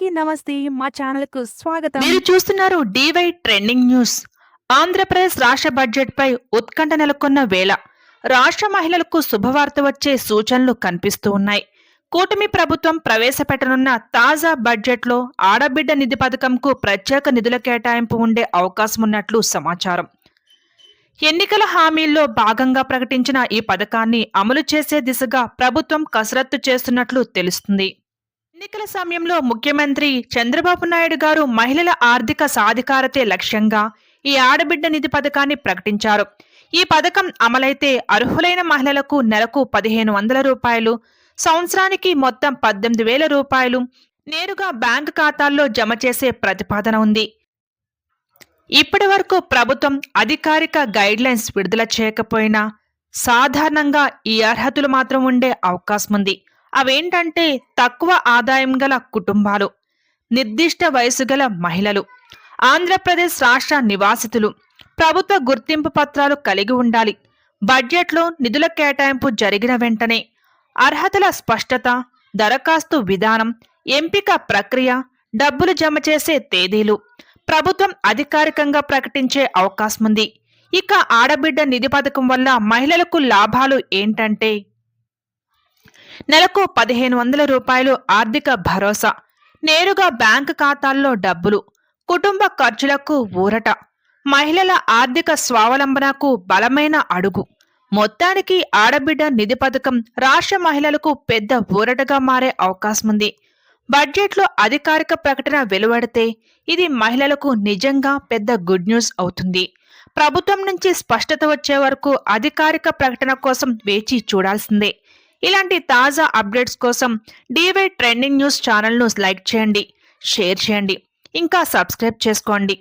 అందరికీ నమస్తే. మా ఛానల్కు స్వాగతం. మీరు చూస్తున్నారు డివై ట్రెండింగ్ న్యూస్ ఆంధ్రప్రదేశ్ రాష్ట్ర బడ్జెట్ పై ఉత్కంఠ నెలకొన్న వేళ రాష్ట్ర మహిళలకు శుభవార్త వచ్చే సూచనలు కనిపిస్తూ ఉన్నాయి. కూటమి ప్రభుత్వం ప్రవేశపెట్టనున్న తాజా బడ్జెట్లో ఆడబిడ్డ నిధి పథకంకు ప్రత్యేక నిధుల కేటాయింపు ఉండే అవకాశం ఉన్నట్లు సమాచారం. ఎన్నికల హామీల్లో భాగంగా ప్రకటించిన ఈ పథకాన్ని అమలు చేసే దిశగా ప్రభుత్వం కసరత్తు చేస్తున్నట్లు తెలుస్తుంది. ఎన్నికల సమయంలో ముఖ్యమంత్రి చంద్రబాబు నాయుడు గారు మహిళల ఆర్థిక సాధికారతే లక్ష్యంగా ఈ ఆడబిడ్డ నిధి పథకాన్ని ప్రకటించారు. ఈ పథకం అమలైతే అర్హులైన మహిళలకు నెలకు పదిహేను వందల రూపాయలు సంవత్సరానికి మొత్తం పద్దెనిమిది వేల రూపాయలు నేరుగా బ్యాంకు ఖాతాల్లో జమ చేసే ప్రతిపాదన ఉంది. ఇప్పటి వరకు ప్రభుత్వం అధికారిక గైడ్ లైన్స్ విడుదల చేయకపోయినా సాధారణంగా ఈ అర్హతలు మాత్రం ఉండే అవకాశం ఉంది. అవేంటంటే తక్కువ ఆదాయం గల కుటుంబాలు నిర్దిష్ట వయసు గల మహిళలు ఆంధ్రప్రదేశ్ రాష్ట్ర నివాసితులు ప్రభుత్వ గుర్తింపు పత్రాలు కలిగి ఉండాలి. బడ్జెట్లో నిధుల కేటాయింపు జరిగిన వెంటనే అర్హతల స్పష్టత దరఖాస్తు విధానం ఎంపిక ప్రక్రియ డబ్బులు జమ చేసే తేదీలు ప్రభుత్వం అధికారికంగా ప్రకటించే అవకాశం ఉంది ఇక ఆడబిడ్డ నిధి పథకం వల్ల మహిళలకు లాభాలు ఏంటంటే నెలకు పదిహేను వందల రూపాయలు ఆర్థిక భరోసా. నేరుగా బ్యాంకు ఖాతాల్లో డబ్బులు. కుటుంబ ఖర్చులకు ఊరట. మహిళల ఆర్థిక స్వావలంబనకు బలమైన అడుగు. మొత్తానికి ఆడబిడ్డ నిధి పథకం రాష్ట్ర మహిళలకు పెద్ద ఊరటగా మారే అవకాశం ఉంది బడ్జెట్లో అధికారిక ప్రకటన వెలువడితే ఇది మహిళలకు నిజంగా పెద్ద గుడ్ న్యూస్ అవుతుంది. ప్రభుత్వం నుంచి స్పష్టత వచ్చే వరకు అధికారిక ప్రకటన కోసం వేచి చూడాల్సిందే. ఇలాంటి తాజా అప్డేట్స్ కోసం డివై ట్రెండింగ్ న్యూస్ ఛానల్ను లైక్ చేయండి షేర్ చేయండి ఇంకా సబ్స్క్రైబ్ చేసుకోండి.